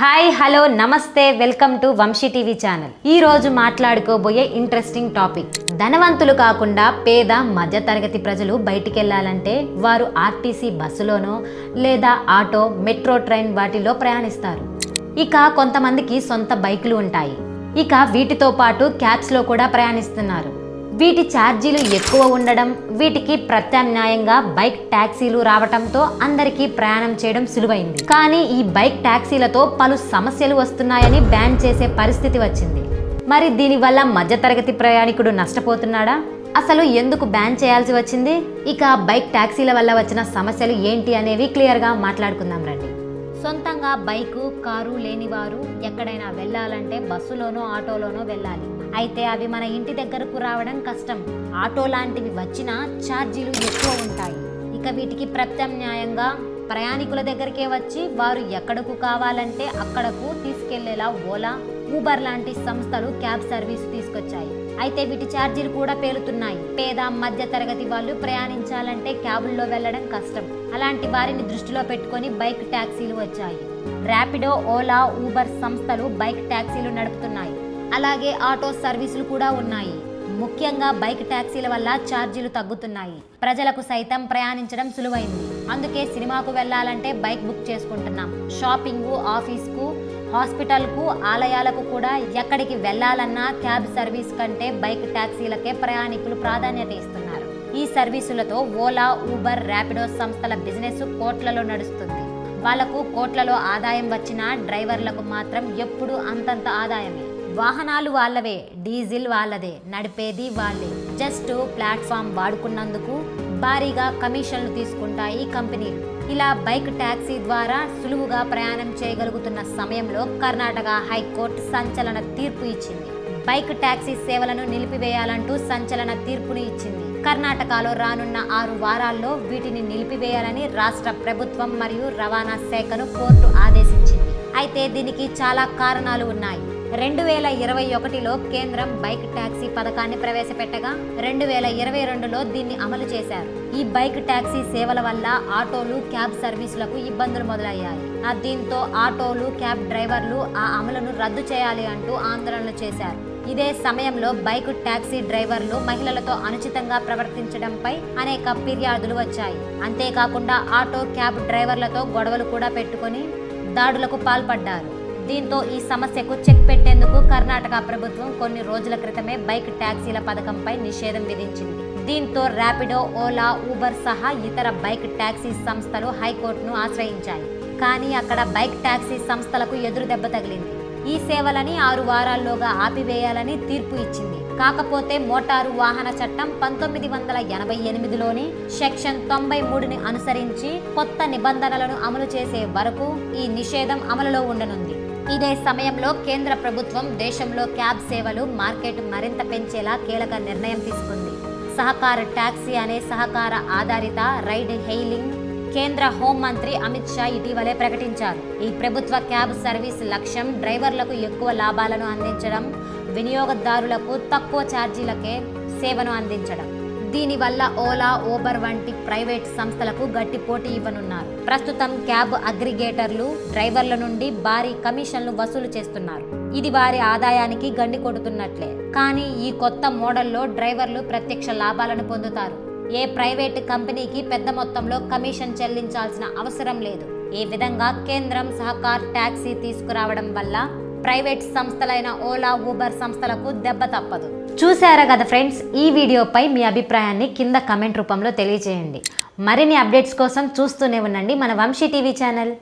Hi hello namaste welcome to Vamshi TV channel. ఈ రోజు మాట్లాడుకోబోయే interesting topic ధనవంతులు కాకుండా పేద మధ్యతరగతి ప్రజలు బయటికి వెళ్ళాలంటే వారు ఆర్టీసీ బస్సులోనో లేదా ఆటో మెట్రో ట్రైన్ వాటిలో ప్రయాణిస్తారు. ఇక కొంతమందికి సొంత బైకులు ఉంటాయి. ఇక వీటితో పాటు క్యాబ్స్లో కూడా ప్రయాణిస్తున్నారు. వీటి ఛార్జీలు ఎక్కువ ఉండడం వీటికి ప్రత్యామ్నాయంగా బైక్ ట్యాక్సీలు రావటంతో అందరికీ ప్రయాణం చేయడం సులువైంది. కానీ ఈ బైక్ ట్యాక్సీలతో పలు సమస్యలు వస్తున్నాయని బ్యాన్ చేసే పరిస్థితి వచ్చింది. మరి దీనివల్ల మధ్యతరగతి ప్రయాణికుడు నష్టపోతున్నాడా? అసలు ఎందుకు బ్యాన్ చేయాల్సి వచ్చింది? ఇక బైక్ ట్యాక్సీల వల్ల వచ్చిన సమస్యలు ఏంటి అనేవి క్లియర్గా మాట్లాడుకుందాం రండి. సొంతంగా బైకు కారు లేనివారు ఎక్కడైనా వెళ్ళాలంటే బస్సులోనో ఆటోలోనో వెళ్ళాలి. అయితే అవి మన ఇంటి దగ్గరకు రావడం కష్టం. ఆటో లాంటివి వచ్చినా ఛార్జీలు ఎక్కువ ఉంటాయి. ఇక వీటికి ప్రత్యామ్నాయంగా ప్రయాణికుల దగ్గరికే వచ్చి వారు ఎక్కడకు కావాలంటే అక్కడకు తీసుకెళ్ళేలా ఓలా ఊబర్ లాంటి సంస్థలు క్యాబ్ సర్వీస్ తీసుకొచ్చాయి. అయితే వీటి ఛార్జీలు కూడా పేలుతున్నాయి. పేద మధ్య తరగతి వాళ్ళు ప్రయాణించాలంటే క్యాబుల్లో వెళ్ళడం కష్టం. అలాంటి వారిని దృష్టిలో పెట్టుకొని బైక్ ట్యాక్సీలు వచ్చాయి. ర్యాపిడో ఓలా ఊబర్ సంస్థలు బైక్ ట్యాక్సీలు నడుపుతున్నాయి. అలాగే ఆటో సర్వీసులు కూడా ఉన్నాయి. ముఖ్యంగా బైక్ ట్యాక్సీల వల్ల ఛార్జీలు తగ్గుతున్నాయి. ప్రజలకు సైతం ప్రయాణించడం సులువైంది. అందుకే సినిమాకు వెళ్ళాలంటే బైక్ బుక్ చేసుకుంటున్నాం. షాపింగ్ ఆఫీస్కు హాస్పిటల్కు ఆలయాలకు కూడా ఎక్కడికి వెళ్ళాలన్నా క్యాబ్ సర్వీస్ కంటే బైక్ ట్యాక్సీలకే ప్రయాణికులు ప్రాధాన్యత ఇస్తున్నారు. ఈ సర్వీసులతో ఓలా ఊబర్ ర్యాపిడో సంస్థల బిజినెస్ కోట్లలో నడుస్తుంది. వాళ్ళకు కోట్లలో ఆదాయం వచ్చినా డ్రైవర్లకు మాత్రం ఎప్పుడూ అంతంత ఆదాయమే. వాహనాలు వాళ్ళవే డీజిల్ వాళ్ళదే నడిపేది వాళ్ళే. జస్ట్ ప్లాట్ఫామ్ వాడుకున్నందుకు భారీగా కమిషన్లు తీసుకుంటాయి కంపెనీలు. ఇలా బైక్ ట్యాక్సీ ద్వారా సులువుగా ప్రయాణం చేయగలుగుతున్న సమయంలో కర్ణాటక హైకోర్టు సంచలన తీర్పు ఇచ్చింది. బైక్ ట్యాక్సీ సేవలను నిలిపివేయాలంటూ సంచలన తీర్పును ఇచ్చింది. కర్ణాటకలో రానున్న ఆరు వారాల్లో వీటిని నిలిపివేయాలని రాష్ట్ర ప్రభుత్వం మరియు రవాణా శాఖను కోర్టు ఆదేశించింది. అయితే దీనికి చాలా కారణాలు ఉన్నాయి. రెండు వేల ఇరవై ఒకటిలో కేంద్రం బైక్ ట్యాక్సీ పథకాన్ని ప్రవేశపెట్టగా రెండు వేల ఇరవై రెండులో దీన్ని అమలు చేశారు. ఈ బైక్ ట్యాక్సీ సేవల వల్ల ఆటోలు క్యాబ్ సర్వీసులకు ఇబ్బందులు మొదలయ్యాయి. ఆ దీంతో ఆటోలు క్యాబ్ డ్రైవర్లు ఆ అమలును రద్దు చేయాలి అంటూ ఆందోళనలు చేశారు. ఇదే సమయంలో బైక్ ట్యాక్సీ డ్రైవర్లు మహిళలతో అనుచితంగా ప్రవర్తించడంపై అనేక ఫిర్యాదులు వచ్చాయి. అంతేకాకుండా ఆటో క్యాబ్ డ్రైవర్లతో గొడవలు కూడా పెట్టుకొని దాడులకు పాల్పడ్డారు. దీంతో ఈ సమస్యకు చెక్ పెట్టేందుకు కర్ణాటక ప్రభుత్వం కొన్ని రోజుల క్రితమే బైక్ ట్యాక్సీల పథకంపై నిషేధం విధించింది. దీంతో ర్యాపిడో ఓలా ఊబర్ సహా ఇతర బైక్ ట్యాక్సీ సంస్థలు హైకోర్టును ఆశ్రయించాయి. కానీ అక్కడ బైక్ ట్యాక్సీ సంస్థలకు ఎదురు దెబ్బ తగిలింది. ఈ సేవలని ఆరు వారాల్లోగా ఆపివేయాలని తీర్పు ఇచ్చింది. కాకపోతే మోటారు వాహన చట్టం పంతొమ్మిది వందల ఎనభై ఎనిమిదిలోని సెక్షన్ తొంభై మూడుని అనుసరించి కొత్త నిబంధనలను అమలు చేసే వరకు ఈ నిషేధం అమలులో ఉండనుంది. ఇదే సమయంలో కేంద్ర ప్రభుత్వం దేశంలో క్యాబ్ సేవలు మార్కెట్ మరింత పెంచేలా కీలక నిర్ణయం తీసుకుంది. సహకార ట్యాక్సీ అనే సహకార ఆధారిత రైడ్ హెయిలింగ్ కేంద్ర హోంమంత్రి అమిత్ షా ఇటీవలే ప్రకటించారు. ఈ ప్రభుత్వ క్యాబ్ సర్వీస్ లక్ష్యం డ్రైవర్లకు ఎక్కువ లాభాలను అందించడం వినియోగదారులకు తక్కువ ఛార్జీలకే సేవను అందించడం. దీనివల్ల ఓలా ఓబర్ వంటి ప్రైవేట్ సంస్థలకు గట్టి పోటీ ఇవ్వనున్నారు. ప్రస్తుతం క్యాబ్ అగ్రిగేటర్లు డ్రైవర్ల నుండి భారీ కమిషన్లు వసూలు చేస్తున్నారు. ఇది వారి ఆదాయానికి గండి కొడుతున్నట్లే. కానీ ఈ కొత్త మోడల్లో డ్రైవర్లు ప్రత్యక్ష లాభాలను పొందుతారు. ఏ ప్రైవేట్ కంపెనీకి పెద్ద మొత్తంలో కమిషన్ చెల్లించాల్సిన అవసరం లేదు. ఈ విధంగా కేంద్రం సహకార్ ట్యాక్సీ తీసుకురావడం వల్ల ప్రైవేట్ సంస్థలైన ఓలా ఊబర్ సంస్థలకు దెబ్బ తప్పదు. చూసారా కదా ఫ్రెండ్స్ ఈ వీడియోపై మీ అభిప్రాయాన్ని కింద కమెంట్ రూపంలో తెలియజేయండి. మరిన్ని అప్డేట్స్ కోసం చూస్తూనే ఉండండి మన వంశీ టీవీ ఛానల్.